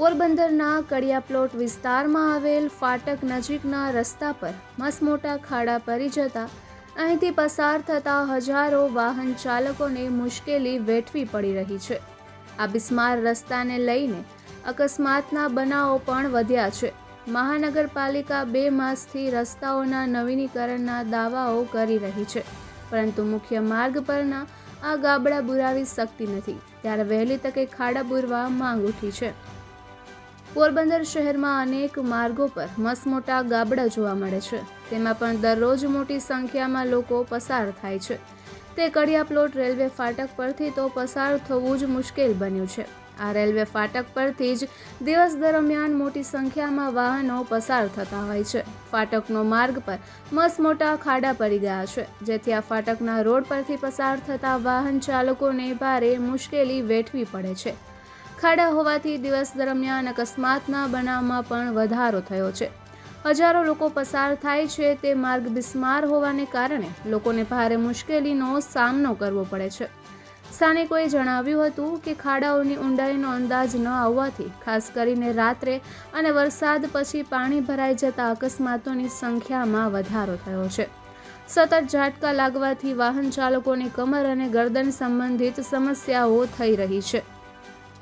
પોરબંદરના કડિયા પ્લોટ વિસ્તારમાં આવેલ ફાટક નજીકના રસ્તા પર મસમોટા ખાડા પડી જતા અહીંથી પસાર થતા હજારો વાહન ચાલકોને મુશ્કેલી વેઠવી પડી રહી છે. આ બિસ્માર રસ્તાને લઈને અકસ્માતના બનાવો પણ વધ્યા છે. મહાનગરપાલિકા બે માસથી રસ્તાઓના નવીનીકરણના દાવાઓ કરી રહી છે. પરંતુ મુખ્ય માર્ગ પરના આ ગાબડા બુરાવી શકતી નથી. ત્યારે વહેલી તકે ખાડા બુરવા માંગ ઉઠી છે. પોરબંદર શહેરમાં અનેક માર્ગો પર મસમોટા ગાબડા જોવા મળે છે. તેમાં પણ દરરોજ મોટી સંખ્યામાં લોકો પસાર થાય છે. તે કડિયા પ્લોટ રેલવે ફાટક પરથી તો પસાર થવું જ મુશ્કેલ બન્યું છે. આ રેલવે ફાટક પરથી જ દિવસ દરમિયાન મોટી સંખ્યામાં વાહનો પસાર થતા હોય છે. ફાટકનો માર્ગ પર મસમોટા ખાડા પડી ગયા છે. જેથી આ ફાટકના રોડ પરથી પસાર થતા વાહન ચાલકોને ભારે મુશ્કેલી વેઠવી પડે છે. ખાડા હોવાથી દિવસ દરમિયાન અકસ્માતના બનાવમાં પણ વધારો થયો છે. હજારો લોકો પસાર થાય છે તે માર્ગ બિસ્માર હોવાને કારણે લોકોને ભારે મુશ્કેલીનો સામનો કરવો પડે છે. સ્થાનિકોએ જણાવ્યું હતું કે ખાડાઓની ઊંડાઈનો અંદાજ ન આવવાથી, ખાસ કરીને રાત્રે અને વરસાદ પછી પાણી ભરાઈ જતા અકસ્માતોની સંખ્યામાં વધારો થયો છે. સતત ઝાટકા લાગવાથી વાહન ચાલકોની કમર અને ગરદન સંબંધિત સમસ્યાઓ થઈ રહી છે.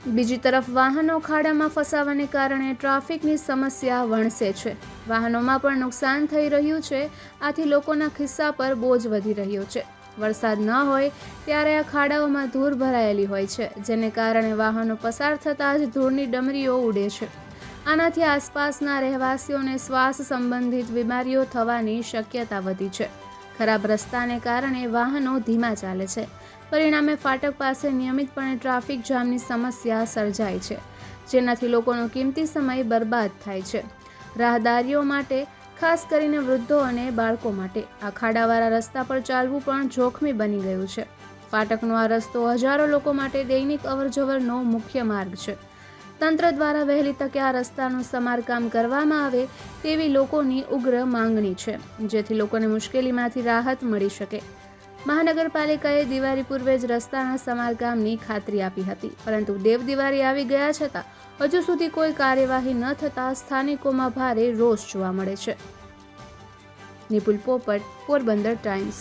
બીજી તરફ વાહનો ખાડામાં ફસાવાને કારણે ટ્રાફિકની સમસ્યા વણસે છે. વાહનોમાં પણ નુકસાન થઈ રહ્યું છે. આથી લોકોના ખિસ્સા પર બોજ વધી રહ્યો છે. વરસાદ ન હોય ત્યારે આ ખાડાઓમાં ધૂળ ભરાયેલી હોય છે, જેને કારણે વાહનો પસાર થતાં જ ધૂળની ડમરીઓ ઉડે છે. આનાથી આસપાસના રહેવાસીઓને શ્વાસ સંબંધિત બીમારીઓ થવાની શક્યતા વધી છે. ખરાબ રસ્તાને કારણે વાહનો ધીમા ચાલે છે. પરિણામે ફાટક પાસે નિયમિતપણે ટ્રાફિક જામની સમસ્યા સર્જાય છે, જેનાથી લોકોનો કિંમતી સમય બરબાદ થાય છે. રાહદારીઓ માટે, ખાસ કરીને વૃદ્ધો અને બાળકો માટે, આ ખાડાવાળા રસ્તા પર ચાલવું પણ જોખમી બની ગયું છે. ફાટકનો આ રસ્તો હજારો લોકો માટે દૈનિક અવરજવરનો મુખ્ય માર્ગ છે. તંત્ર દ્વારા વહેલી તકે આ રસ્તાનું સમારકામ કરવામાં આવે તેવી લોકોની ઉગ્ર માંગણી છે, જેથી લોકોને મુશ્કેલીમાંથી રાહત મળી શકે. મહાનગરપાલિકાએ દિવાળી પૂર્વે જ રસ્તાના સમારકામની ખાતરી આપી હતી, પરંતુ દેવ દિવાળી આવી ગયા છતાં હજુ સુધી કોઈ કાર્યવાહી ન થતાં સ્થાનિકોમાં ભારે રોષ જોવા મળે છે. નિપુલ પોપટ, પોરબંદર ટાઈમ્સ.